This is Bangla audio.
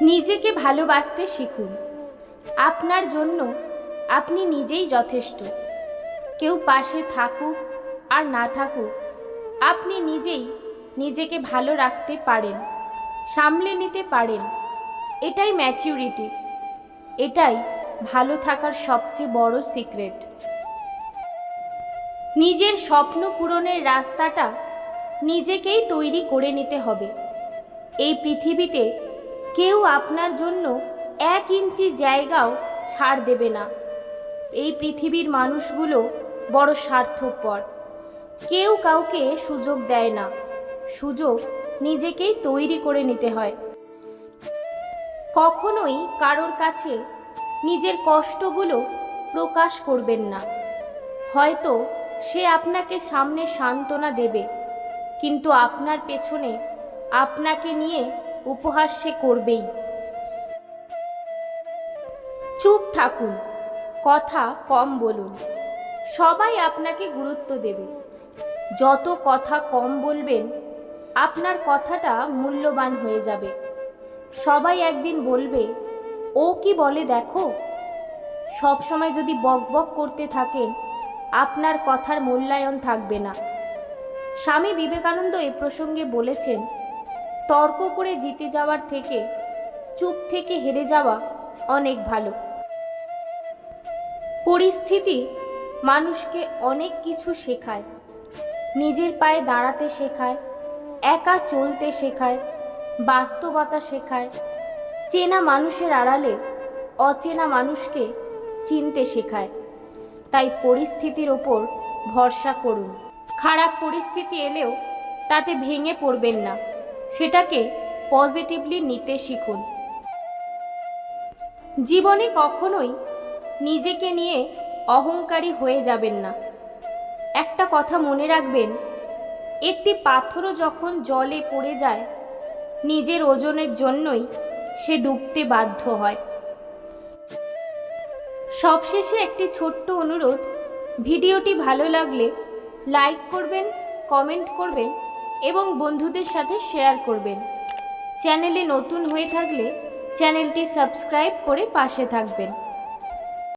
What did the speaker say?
নিজেকে ভালোবাসতে শিখুন। আপনার জন্য আপনি নিজেই যথেষ্ট। কেউ পাশে থাকুক আর না থাকুক, আপনি নিজেই নিজেকে ভালো রাখতে পারেন, সামলে নিতে পারেন। এটাই ম্যাচিউরিটি এটাই ভালো থাকার সবচেয়ে বড় সিক্রেট নিজের স্বপ্ন পূরণের রাস্তাটা নিজেকেই তৈরি করে নিতে হবে। এই পৃথিবীতে কেউ আপনার জন্য এক ইঞ্চি জায়গাও ছাড় দেবে না। এই পৃথিবীর মানুষগুলো বড় স্বার্থপর। কেউ কাউকে সুযোগ দেয় না। সুযোগ নিজেকেই তৈরি করে নিতে হয়। কখনোই কারোর কাছে নিজের কষ্টগুলো প্রকাশ করবেন না। হয়তো সে আপনাকে সামনে সান্ত্বনা দেবে, কিন্তু আপনার পেছনে আপনাকে নিয়ে উপহাস সে করবেই। চুপ থাকুন, কথা কম বলুন, সবাই আপনাকে গুরুত্ব দেবে। যত কথা কম বলবেন, আপনার কথাটা মূল্যবান হয়ে যাবে। সবাই একদিন বলবে, ও কি বলে দেখো? সব সময় যদি বকবক করতে থাকেন, আপনার কথার মূল্যায়ন থাকবে না। স্বামী বিবেকানন্দ এ প্রসঙ্গে বলেছেন তর্ক করে জিতে যাওয়ার থেকে চুপ থেকে হেরে যাওয়া অনেক ভালো। পরিস্থিতি মানুষকে অনেক কিছু শেখায়। নিজের পায়ে দাঁড়াতে শেখায়, একা চলতে শেখায়, বাস্তবতা শেখায়। চেনা মানুষের আড়ালে অচেনা মানুষকে চিনতে শেখায়। তাই পরিস্থিতির ওপর ভরসা করুন। খারাপ পরিস্থিতি এলেও তাতে ভেঙে পড়বেন না। সেটাকে পজিটিভলি নিতে শিখুন। জীবনে কখনোই নিজেকে নিয়ে অহংকারী হয়ে যাবেন না। একটা কথা মনে রাখবেন, একটি পাথরও যখন জলে পড়ে যায়, নিজের ওজনের জন্যই সে ডুবতে বাধ্য হয়। সবশেষে একটি ছোট্ট অনুরোধ, ভিডিওটি ভালো লাগলে লাইক করবেন, কমেন্ট করবেন এবং বন্ধুদের সাথে শেয়ার করবেন। চ্যানেলে নতুন হয়ে থাকলে চ্যানেলটি সাবস্ক্রাইব করে পাশে থাকবেন।